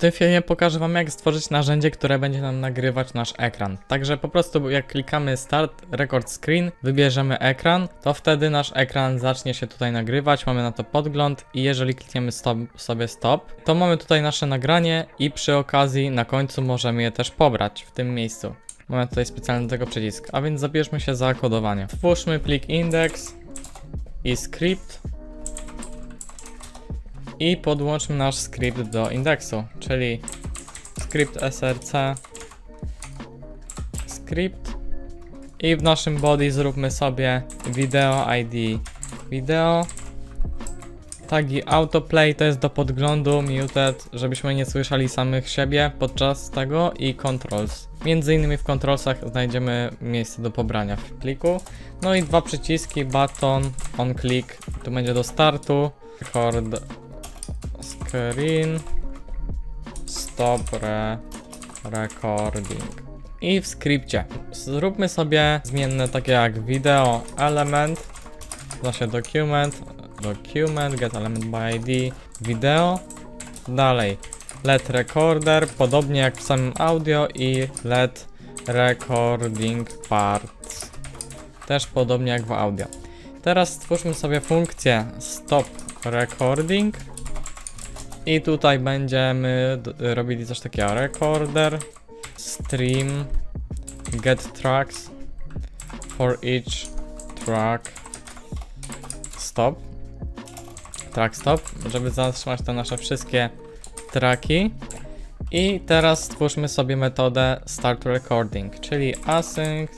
tym filmie pokażę wam jak stworzyć narzędzie, które będzie nam nagrywać nasz ekran. Także po prostu jak klikamy Start Record Screen, wybierzemy ekran, to wtedy nasz ekran zacznie się tutaj nagrywać, mamy na to podgląd i jeżeli klikniemy stop, sobie stop, to mamy tutaj nasze nagranie i przy okazji na końcu możemy je też pobrać w tym miejscu. Mamy tutaj specjalny tego przycisk, a więc zabierzmy się za kodowanie. Twórzmy plik index i script i podłączmy nasz skrypt do indeksu, czyli skrypt src skrypt i w naszym body zróbmy sobie video id video tagi autoplay to jest do podglądu muted, żebyśmy nie słyszeli samych siebie podczas tego i controls. Między innymi w controlsach znajdziemy miejsce do pobrania w pliku. No i dwa przyciski button on click, tu będzie do startu, record screen stop re recording. I w skrypcie. Zróbmy sobie zmienne takie jak video element nasze document document get element by id video. Dalej. Let recorder podobnie jak w samym audio i let recording parts. Też podobnie jak w audio. Teraz stwórzmy sobie funkcję stop recording i tutaj będziemy robili coś takiego recorder stream get tracks for each track. Stop. Track stop żeby zatrzymać te nasze wszystkie traki. I teraz stwórzmy sobie metodę start recording czyli async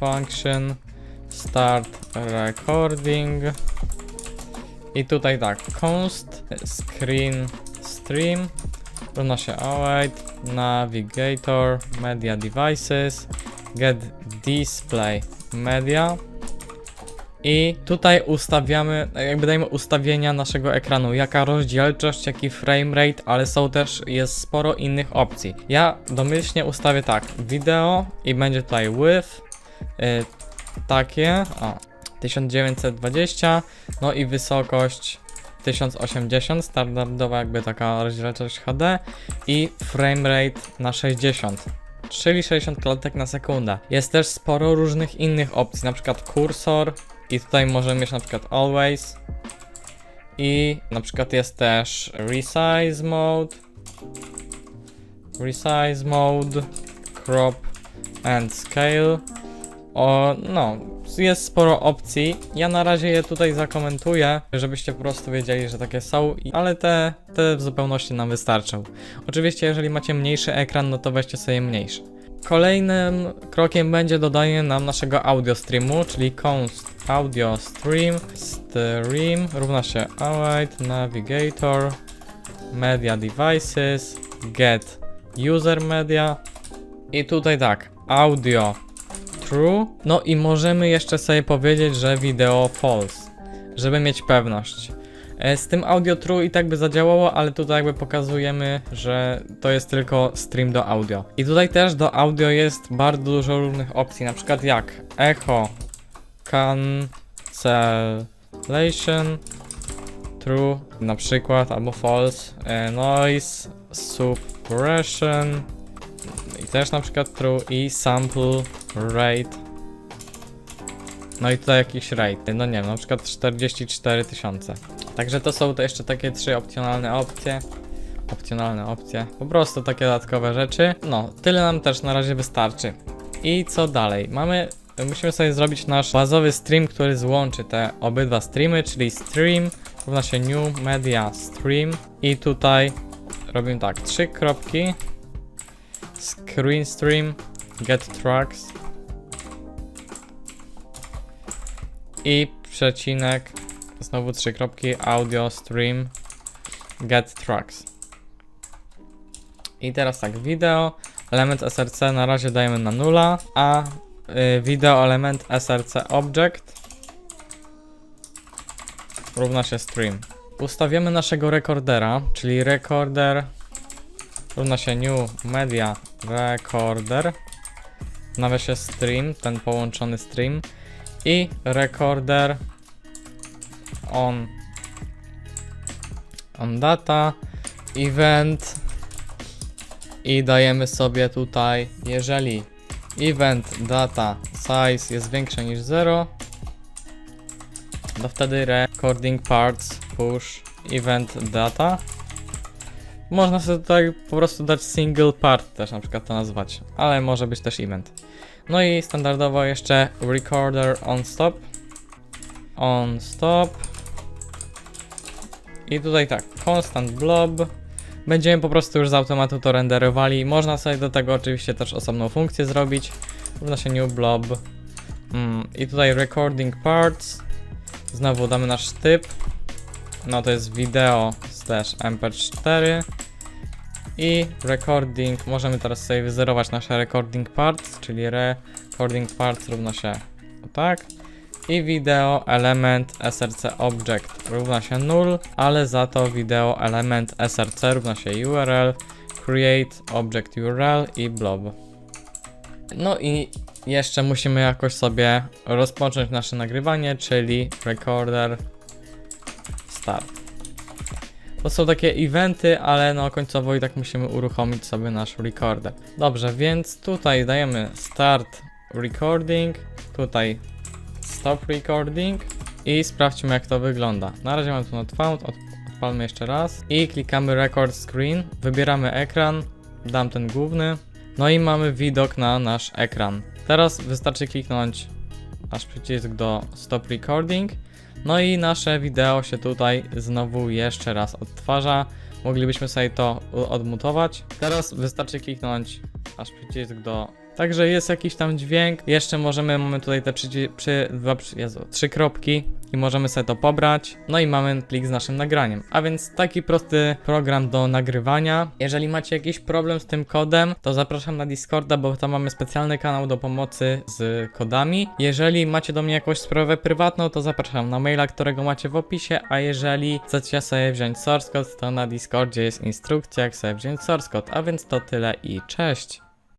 function start recording i tutaj tak, const screen stream równa się await navigator media devices get display media i tutaj ustawiamy, jakby dajemy ustawienia naszego ekranu, jaka rozdzielczość, jaki frame rate, ale są też, jest sporo innych opcji. Ja domyślnie ustawię tak, wideo i będzie tutaj width, y, takie, o, 1920, no i wysokość 1080, standardowa jakby taka rozdzielczość HD i framerate na 60, czyli 60 klatek na sekundę. Jest też sporo różnych innych opcji, na przykład kursor i tutaj możemy mieć na przykład always i na przykład jest też resize mode, resize mode, crop and scale. O, no, jest sporo opcji. Ja na razie je tutaj zakomentuję, żebyście po prostu wiedzieli, że takie są, ale te, te w zupełności nam wystarczą. Oczywiście, jeżeli macie mniejszy ekran, no to weźcie sobie mniejszy. Kolejnym krokiem będzie dodanie nam naszego audio streamu, czyli const audio stream stream równa się await navigator media devices get user media i tutaj tak audio true. No i możemy jeszcze sobie powiedzieć, że wideo false, żeby mieć pewność. E, Z tym audio true i tak by zadziałało, ale tutaj jakby pokazujemy, że to jest tylko stream do audio. I tutaj też do audio jest bardzo dużo różnych opcji, na przykład jak echo, cancellation, true na przykład, albo false, e, noise, suppression, i też na przykład true i sample rate. No i tutaj jakiś rate. No nie wiem, na przykład 44 tysiące. Także to są to jeszcze takie trzy opcjonalne opcje. Opcjonalne opcje. Po prostu takie dodatkowe rzeczy. No, tyle nam też na razie wystarczy. I co dalej? Mamy. Musimy sobie zrobić nasz bazowy stream, który złączy te obydwa streamy, czyli stream równa się new media stream i tutaj robimy tak, trzy kropki screen stream get tracks i przecinek znowu trzy kropki audio stream get tracks i teraz tak wideo element src na razie dajemy na nula a y, wideo element src object równa się stream. Ustawiamy naszego rekordera czyli recorder równa się new media recorder w nawiasie stream, ten połączony stream. I recorder on. On data event. I dajemy sobie tutaj, jeżeli event data size jest większe niż 0, to wtedy recording parts push event data. Można sobie tutaj po prostu dać single part też na przykład to nazwać, ale może być też event. No i standardowo jeszcze recorder on stop. On stop. I tutaj tak, constant blob. Będziemy po prostu już z automatu to renderowali. Można sobie do tego oczywiście też osobną funkcję zrobić. Równa się new blob. Mm, I tutaj recording parts. Znowu damy nasz typ. No to jest video slash mp4. I recording, możemy teraz sobie wyzerować nasze recording parts, czyli recording parts równa się tak. I video element src object równa się null, ale za to video element src równa się url, create object url i blob. No i jeszcze musimy jakoś sobie rozpocząć nasze nagrywanie, czyli recorder start. To są takie eventy, ale no końcowo i tak musimy uruchomić sobie nasz recorder. Dobrze, więc tutaj dajemy start recording, tutaj stop recording i sprawdźmy jak to wygląda. Na razie mam tu not found, od, odpalmy jeszcze raz i klikamy record screen, wybieramy ekran, dam ten główny, no i mamy widok na nasz ekran. Teraz wystarczy kliknąć nasz przycisk do stop recording no i nasze wideo się tutaj znowu jeszcze raz odtwarza. Moglibyśmy sobie to odmutować. Teraz wystarczy kliknąć aż przycisk do. Także jest jakiś tam dźwięk. Jeszcze możemy, mamy tutaj te trzy, przy, dwa, Jezu, trzy kropki i możemy sobie to pobrać. No i mamy plik z naszym nagraniem. A więc taki prosty program do nagrywania. Jeżeli macie jakiś problem z tym kodem, to zapraszam na Discorda, bo tam mamy specjalny kanał do pomocy z kodami. Jeżeli macie do mnie jakąś sprawę prywatną, to zapraszam na maila, którego macie w opisie, a jeżeli chcecie sobie wziąć source code, to na Discordzie jest instrukcja, jak sobie wziąć source code. A więc to tyle i cześć!